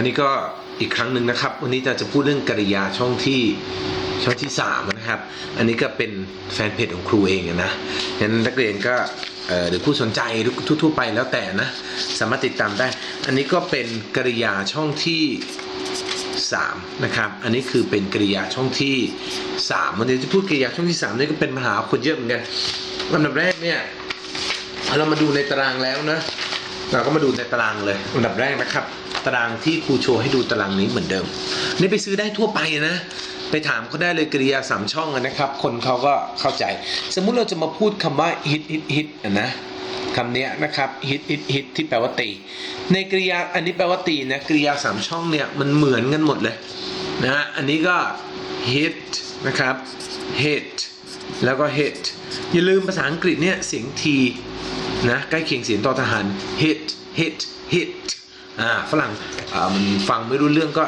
อันนี้ก็อีกครั้งหนึ่งนะครับ วันนี้เราจะพูดเรื่องกริยาช่องที่ช่องที่สามนะครับ อันนี้ก็เป็นแฟนเพจของครูเองนะฉะนั้นนักเรียนก็หรือผู้สนใจทั่วๆไปแล้วแต่นะ สามารถติดตามได้ อันนี้ก็เป็นกริยาช่องที่สามนะครับ อันนี้คือเป็นกริยาช่องที่สามวันนี้จะพูดกริยาช่องที่สามนี่ก็เป็นปัญหาคนเยอะเหมือนกันลำดับแรกเนี่ยเรามาดูในตารางแล้วนะ เราก็มาดูในตารางเลยอันดับแรกนะครับ ตารางที่ครูโชว์ให้ดูตารางนี้เหมือนเดิม นี่ไปซื้อได้ทั่วไปนะ ไปถามเขาได้เลยกริยาสามช่องนะครับ คนเขาก็เข้าใจ สมมุติเราจะมาพูดคำว่า hit hit hit นะคำนี้นะครับ hit hit hit ที่แปลว่าตี ในกริยาอันนี้แปลว่าตีนะกริยาสามช่องเนี่ยมันเหมือนกันหมดเลยนะฮะอันนี้ก็ hit นะครับ hit แล้วก็ hit อย่าลืมภาษาอังกฤษเนี่ยเสียง t นะใกล้เคียงเสียงต่อทหาร hit hit hit อ่าฝรั่งมันฟังไม่รู้เรื่องก็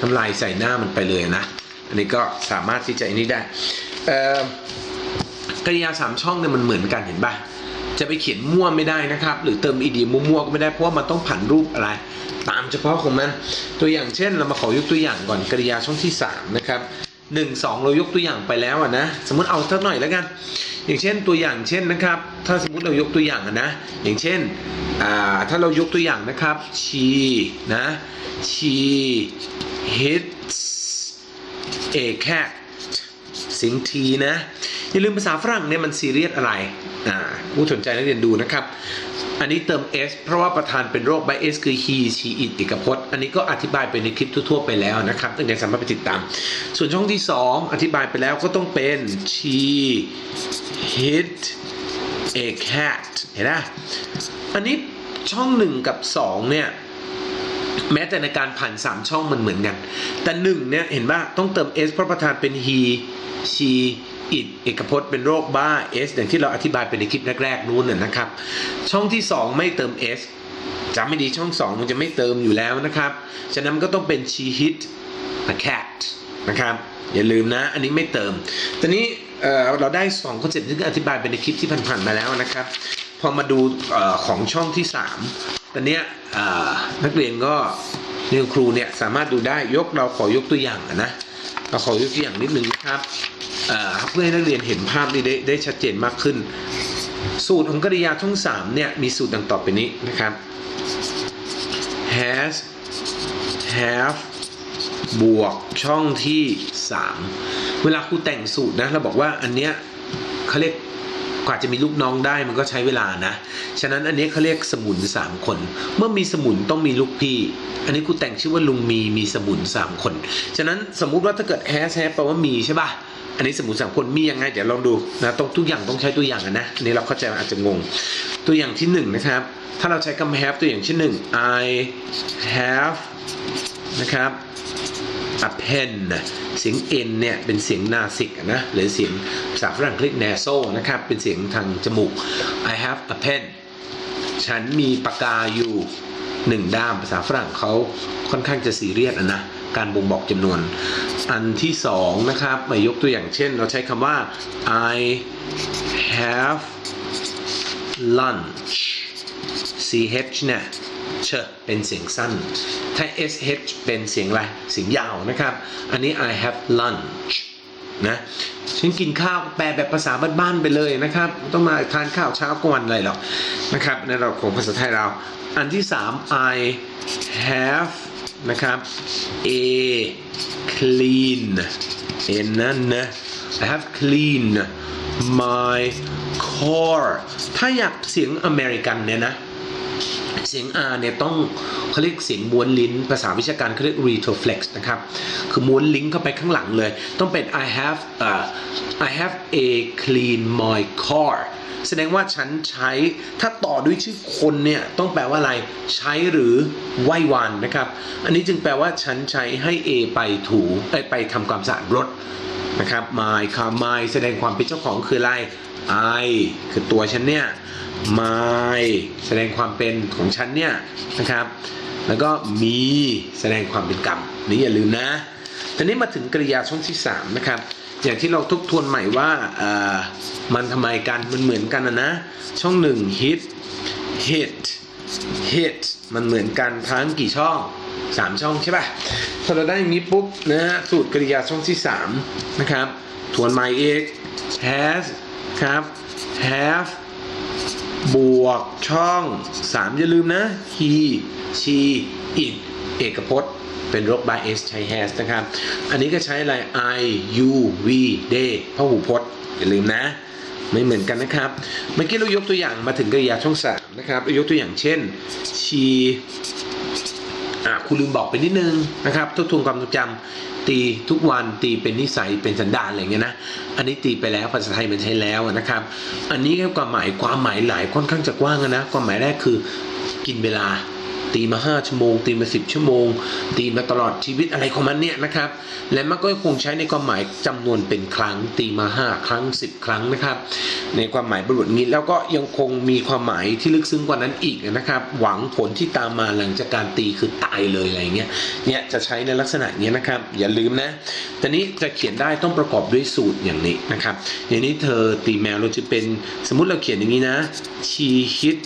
ทำลายใส่หน้ามันไปเลยนะ อันนี้ก็สามารถที่จะอันนี้ได้กริยาสามช่องเนี่ยมันเหมือนกันเห็นป่ะจะไปเขียนมั่วไม่ได้นะครับ หรือเติมอีดีมั่วๆก็ไม่ได้เพราะว่ามันต้องผันรูปอะไร ตามเฉพาะของมัน ตัวอย่างเช่นเรามาขอยกตัวอย่างก่อนกริยาช่องที่สามนะครับ หนึ่งสองเรายกตัวอย่างไปแล้วอะนะ สมมติเอาสักหน่อยแล้วกัน อย่างเช่นตัวอย่างเช่นนะครับ ถ้าสมมติเรายกตัวอย่างอะนะ อย่างเช่นอ่าถ้าเรายกตัวอย่างนะครับ she นะ she hits a cat สียงทีนะ อย่าลืมภาษาฝรั่งเนี่ยมันซีเรียสอะไร อ่า ผู้สนใจนักเรียนดูนะครับ อันนี้เติม s เพราะว่าประธานเป็นโรค by s คือ he she it เอกพจน์ อันนี้ก็อธิบายไปในคลิปทั่วๆไปแล้วนะครับตั้งแต่สามารถไปติดตาม ส่วนช่องที่ 2 อธิบายไปแล้วก็ต้องเป็น she hit a cat เห็นไหมอันนี้ช่อง 1 กับ 2 เนี่ยแม้แต่ในการผ่าน 3 ช่องมันเหมือนกัน แต่หนึ่งเนี่ยเห็นว่าต้องเติม s เพราะประธานเป็น he she it เอกพจน์เป็นโรคบ้า s อย่างที่เราอธิบายไปในคลิปแรกๆนู้นน่ะนะครับ ช่องที่ 2 ไม่เติม s จำไม่ดีช่อง 2 มันจะไม่เติมอยู่แล้วนะครับ ฉะนั้นก็ต้องเป็น she hit a cat นะครับอย่าลืมนะ อันนี้ไม่เติม ตอนนี้เเราได้2คอนเซ็ปต์ที่อธิบายไปในคลิปที่ผ่านๆมาแล้วนะครับ พอมาดูออของช่องที่ 3 ตอนนี้นักเรียนก็เรียนครูเนี่ยสามารถดูได้ยกเราขอยกตัวอย่างนะเราขอยกตัวอย่างนิดนึงนะครับ เพื่อให้นักเรียนเห็นภาพนี้ได้ได้ชัดเจนมากขึ้น สูตรของกริยาช่อง3เนี่ยมีสูตรดังต่อไปนี้นะครับ has have บวกช่องที่ 3 เวลาครูแต่งสูตรนะเราบอกว่าอันเนี้ยเขาเรียกกว่าจะมีลูกน้องได้มันก็ใช้เวลานะ ฉะนั้นอันนี้เขาเรียกสมุน 3 คน เมื่อมีสมุนต้องมีลูกพี่ อันนี้ครูแต่งชื่อว่าลุงมีมีสมุน 3 คน ฉะนั้นสมมุติว่าถ้าเกิด has have แปลว่ามีใช่ป่ะ อันนี้สมุนสามคนมียังไงเดี๋ยวลองดูนะต้องทุกอย่างต้องใช้ตัวอย่างนะอันนี้เราเข้าใจอาจจะงง ตัวอย่างที่หนึ่งนะครับ ถ้าเราใช้คำ have ตัวอย่างที่หนึ่ง I have นะครับ a pen เสียง n เนี่ยเป็นเสียงนาสิกนะหรือเสียงภาษาฝรั่งเรียก nasal นะครับ เป็นเสียงทางจมูก I have a pen ฉันมีปากกาอยู่หนึ่งด้ามภาษาฝรั่งเขาค่อนข้างจะซีเรียสนะ การบ่งบอกจำนวน อันที่สองนะครับมายกตัวอย่างเช่น เราใช้คำว่า I have lunch ch เนี่ยเชเป็นเสียงสั้น ถ้า sh เป็นเสียงอะไร เสียงยาวนะครับ อันนี้ I have lunch นะฉันกินข้าวแปลแบบภาษาบ้านๆไปเลยนะครับ ต้องมาทานข้าวเช้ากลางวันอะไรหรอกนะครับในเราของภาษาไทยเรา อันที่สาม I have นะครับ a clean เอ็นนั่นนะ I have clean my car ถ้าอยากเสียงอเมริกันเนี่ยนะ เสียง R เนี่ยต้องเขาเรียกเสียงม้วนลิ้น ภาษาวิชาการเขาเรียก retroflex นะครับ คือม้วนลิ้นเข้าไปข้างหลังเลย ต้องเป็น I have uh, I have a clean my car แสดงว่าฉันใช้ ถ้าต่อด้วยชื่อคนเนี่ย ต้องแปลว่าอะไร ใช้หรือไหว้วานนะครับ อันนี้จึงแปลว่าฉันใช้ให้ A ไปถูเอ้ยไปทำความสะอาดรถ นะครับ my ค่ะ my แสดงความเป็นเจ้าของคืออะไร I คือตัวฉันเนี่ย my แสดงความเป็นของฉันเนี่ยนะครับ แล้วก็มีแสดงความเป็นกรรมนี่อย่าลืมนะทีนี้มาถึงกริยาช่องที่3นะครับอย่างที่เราทบทวนใหม่ว่าอ่อมันทำไมกันมันเหมือนกันนะนะช่องหนึ่ง hit hit hit มันเหมือนกันทั้งกี่ช่องสามช่องใช่ป่ะ พอเราได้อย่างนี้ปุ๊บนะฮะสูตรกริยาช่องที่สามนะครับทวนใหม่เอก has ครับ have บวกช่อง 3 อย่าลืมนะ he she it เอกพจน์เป็นรบ by s ใช้ has นะครับ อันนี้ก็ใช้อะไร i u v they พหูพจน์ อย่าลืมนะ ไม่เหมือนกันนะครับ เมื่อกี้เรายกตัวอย่างมาถึงกริยาช่อง 3 นะครับ เรายกตัวอย่างเช่น she อะคุณลืมบอกไปนิดนึงนะครับทบทวนความทรงจำตีทุกวันตีเป็นนิสัยเป็นสันดานอะไรเงี้ยนะอันนี้ตีไปแล้วภาษาไทยมันใช้แล้วนะครับ อันนี้ก็ความหมายความหมายหลายค่อนข้างจะกว้างนะความหมายแรกคือกินเวลา ตีมา 5 ชั่วโมง ตีมา 10 ชั่วโมง ตีมาตลอดชีวิตอะไรของมันเนี่ยนะครับ และมันก็คงใช้ในความหมายจำนวนเป็นครั้ง ตีมา 5 ครั้ง 10 ครั้งนะครับ ในความหมายบริบทนี้แล้วก็ยังคงมีความหมายที่ลึกซึ้งกว่านั้นอีกนะครับ หวังผลที่ตามมาหลังจากการตีคือตายเลยอะไรเงี้ยเนี่ยจะใช้ในลักษณะเนี้ยนะครับ อย่าลืมนะแต่นี้จะเขียนได้ต้องประกอบด้วยสูตรอย่างนี้นะครับ อย่างนี้เธอตีแมวเราจะเป็นสมมติเราเขียนอย่างนี้นะ she hit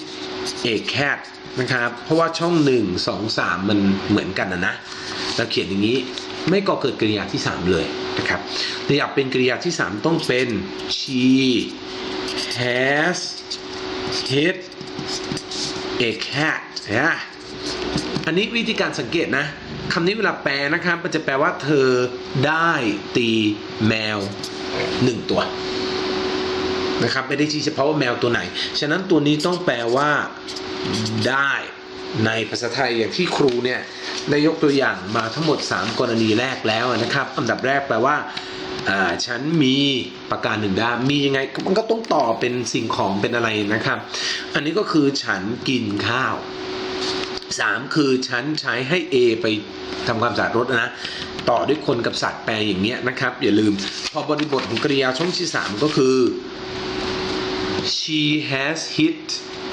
a cat นะครับ เพราะว่าช่อง1 2 3มันเหมือนกันนะนะเราเขียนอย่างนี้ไม่ก่อเกิดกริยาที่ 3 เลยนะครับแต่อยากเป็นกริยาที่ 3 ต้องเป็น she has hit a cat นะอันนี้วิธีการสังเกตนะคำนี้เวลาแปลนะครับมันจะแปลว่าเธอได้ตีแมวหนึ่งตัวนะครับไม่ได้ชี้เฉพาะว่าแมวตัวไหน ฉะนั้นตัวนี้ต้องแปลว่า ได้ในภาษาไทยอย่างที่ครูเนี่ยได้ยกตัวอย่างมาทั้งหมด 3 กรณีแรกแล้วนะครับอันดับแรกแปลว่าฉันมีประการหนึ่งด้านมียังไงมันก็ต้องต่อเป็นสิ่งของเป็นอะไรนะครับ อันนี้ก็คือฉันกินข้าวสามคือฉันใช้ให้ A ไปทำความสะอาดรถนะต่อด้วยคนกับสัตว์แปลอย่างเงี้ยนะครับ อย่าลืมพอบริบทของกริยาช่องที่ 3 ก็คือ she has hit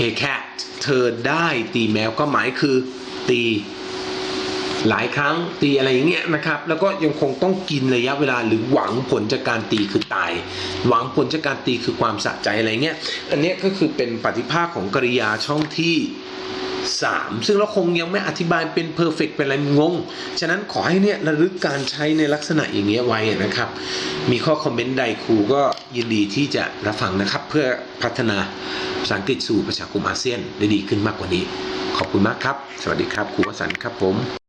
a cat เธอได้ตีแมวก็หมายคือตีหลายครั้งตีอะไรอย่างเงี้ยนะครับ แล้วก็ยังคงต้องกินระยะเวลาหรือหวังผลจากการตีคือตาย หวังผลจากการตีคือความสะใจอะไรเงี้ย อันนี้ก็คือเป็นปฏิภาคของกริยาช่องที่ 3 ซึ่งเราคงยังไม่อธิบายเป็นเพอร์เฟกเป็นอะไรงง ฉะนั้นขอให้เนี่ยระลึกการใช้ในลักษณะอย่างเงี้ยไว้นะครับ มีข้อคอมเมนต์ใดครูก็ยินดีที่จะรับฟังนะครับ เพื่อพัฒนาภาษาอังกฤษสู่ประชาคมอาเซียนได้ดีขึ้นมากกว่านี้ ขอบคุณมากครับ สวัสดีครับครูวสันต์ครับผม